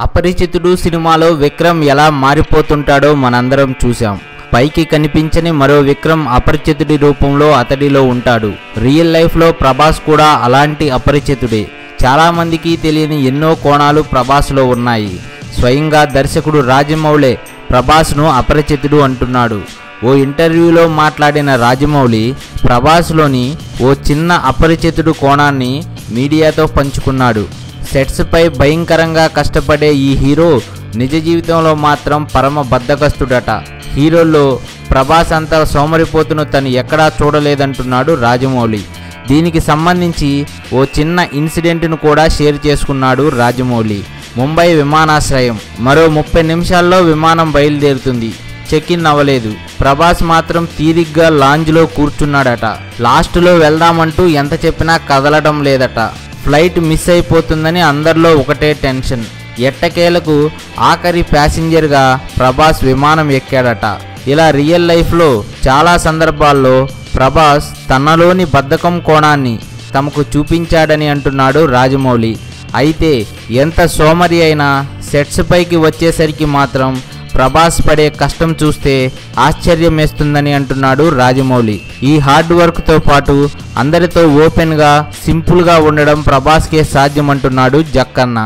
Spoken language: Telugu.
అపరిచితుడు సినిమాలో విక్రమ్ ఎలా మారిపోతుంటాడో మనందరం చూశాం. పైకి కనిపించని మరో విక్రమ్ అపరిచితుడి రూపంలో అతడిలో ఉంటాడు. రియల్ లైఫ్లో ప్రభాస్ కూడా అలాంటి అపరిచితుడే. చాలామందికి తెలియని ఎన్నో కోణాలు ప్రభాస్లో ఉన్నాయి. స్వయంగా దర్శకుడు రాజమౌళే ప్రభాస్ను అపరిచితుడు అంటున్నాడు. ఓ ఇంటర్వ్యూలో మాట్లాడిన రాజమౌళి ప్రభాస్లోని ఓ చిన్న అపరిచితుడు కోణాన్ని మీడియాతో పంచుకున్నాడు. సెట్స్పై భయంకరంగా కష్టపడే ఈ హీరో నిజ జీవితంలో మాత్రం పరమ బద్ధకస్తుడట హీరోల్లో ప్రభాస్ అంత సోమరిపోతును తను ఎక్కడా చూడలేదంటున్నాడు రాజమౌళి. దీనికి సంబంధించి ఓ చిన్న ఇన్సిడెంట్ను కూడా షేర్ చేసుకున్నాడు రాజమౌళి. ముంబై విమానాశ్రయం. మరో ముప్పై నిమిషాల్లో విమానం బయలుదేరుతుంది. చెక్ ఇన్ అవ్వలేదు. ప్రభాస్ మాత్రం తీరిగ్గా లాంజ్లో కూర్చున్నాడట. లాస్ట్లో వెళ్దామంటూ ఎంత చెప్పినా కదలడం లేదట. ఫ్లైట్ మిస్ అయిపోతుందని అందరిలో ఒకటే టెన్షన్. ఎట్టకేలకు ఆఖరి ప్యాసింజర్గా ప్రభాస్ విమానం ఎక్కాడట. ఇలా రియల్ లైఫ్లో చాలా సందర్భాల్లో ప్రభాస్ తనలోని బద్ధకం కోణాన్ని తమకు చూపించాడని అంటున్నాడు రాజమౌళి. అయితే ఎంత సోమరి అయినా సెట్స్ పైకి వచ్చేసరికి మాత్రం ప్రభాస్ పడే కష్టం చూస్తే ఆశ్చర్యం వేస్తుందని అంటున్నాడు రాజమౌళి. ఈ హార్డ్ వర్క్తో పాటు అందరితో ఓపెన్గా సింపుల్గా ఉండడం ప్రభాస్కే సాధ్యమంటున్నాడు జక్కన్న.